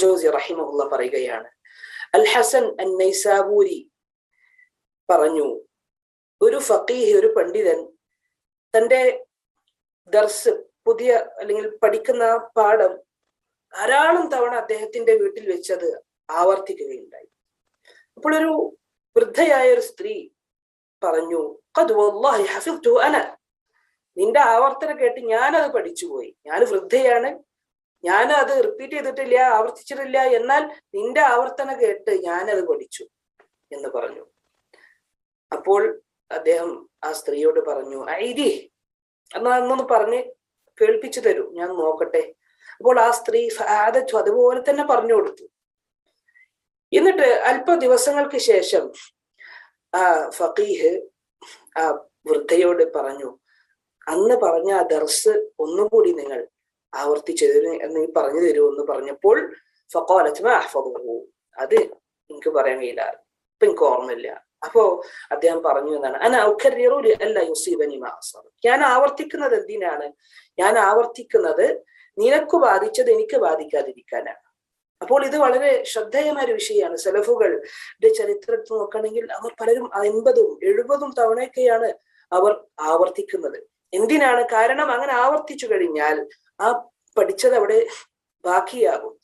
ജോസി റഹിമുള്ള പറയുകയാണ്. അൽ ഹസൻ അൻ നൈസാബൂരി പറഞ്ഞു ഒരു ഫക്കീഹ് ഒരു പണ്ഡിതൻ തന്റെ ദർസ് പുതിയ അല്ലെങ്കിൽ പഠിക്കുന്ന പാഠം ധാരാളം തവണ അദ്ദേഹത്തിന്റെ വീട്ടിൽ വെച്ചത് ആവർത്തിക്കുകയുണ്ടായി. അപ്പോൾ ഒരു വൃദ്ധയായ ഒരു സ്ത്രീ പറഞ്ഞു "ഖദ് വല്ലാഹി ഹഫിദ്തു അന. നിന്റെ ആവർത്തനം കേട്ട് ഞാനത് പഠിച്ചുപോയി. ഞാൻ വൃദ്ധയാണ്. ഞാൻ അത് റിപ്പീറ്റ് ചെയ്തിട്ടില്ല ആവർത്തിച്ചിട്ടില്ല എന്നാൽ നിന്റെ ആവർത്തന കേട്ട് ഞാനത് പഠിച്ചു എന്ന് പറഞ്ഞു. അപ്പോൾ അദ്ദേഹം ആ സ്ത്രീയോട് പറഞ്ഞു ഐരി എന്നാ എന്നൊന്ന് പറഞ്ഞ് കേൾപ്പിച്ചു തരൂ ഞാൻ നോക്കട്ടെ. അപ്പോൾ ആ സ്ത്രീ ആദച്ചു അതുപോലെ തന്നെ പറഞ്ഞു കൊടുത്തു. എന്നിട്ട് അല്പ ദിവസങ്ങൾക്ക് ശേഷം ആ ഫീഹ് ആ വൃദ്ധയോട് പറഞ്ഞു അന്ന് പറഞ്ഞ ആ ദർസ് ഒന്നുകൂടി നിങ്ങൾ ആവർത്തിച്ചു തരൂ എന്ന് പറഞ്ഞു തരൂ എന്ന് പറഞ്ഞപ്പോൾ ഫക്കോലത്ത് അഹ്ഫദുഹു. അത് എനിക്ക് പറയാൻ കഴിയില്ല ഇപ്പൊ എനിക്ക് ഓർമ്മയില്ല. അപ്പോ അദ്ദേഹം പറഞ്ഞു എന്നാണ് അന ഔഖര്യറൂലി അല്ല യുസീബനി മാസർ ഞാൻ ആവർത്തിക്കുന്നത് എന്തിനാണ്? ഞാൻ ആവർത്തിക്കുന്നത് നിനക്ക് ബാധിച്ചത് എനിക്ക് ബാധിക്കാതിരിക്കാനാണ്. അപ്പോൾ ഇത് വളരെ ശ്രദ്ധേയമായ ഒരു വിഷയമാണ്. സെലഫുകളുടെ ചരിത്രത്തിൽ നോക്കുകയാണെങ്കിൽ അവർ പലരും അൻപതും എഴുപതും തവണയൊക്കെയാണ് അവർ ആവർത്തിക്കുന്നത്. എന്തിനാണ്? കാരണം അങ്ങനെ ആവർത്തിച്ചു കഴിഞ്ഞാൽ ആ പഠിച്ചത് അവിടെ ബാക്കിയാകും.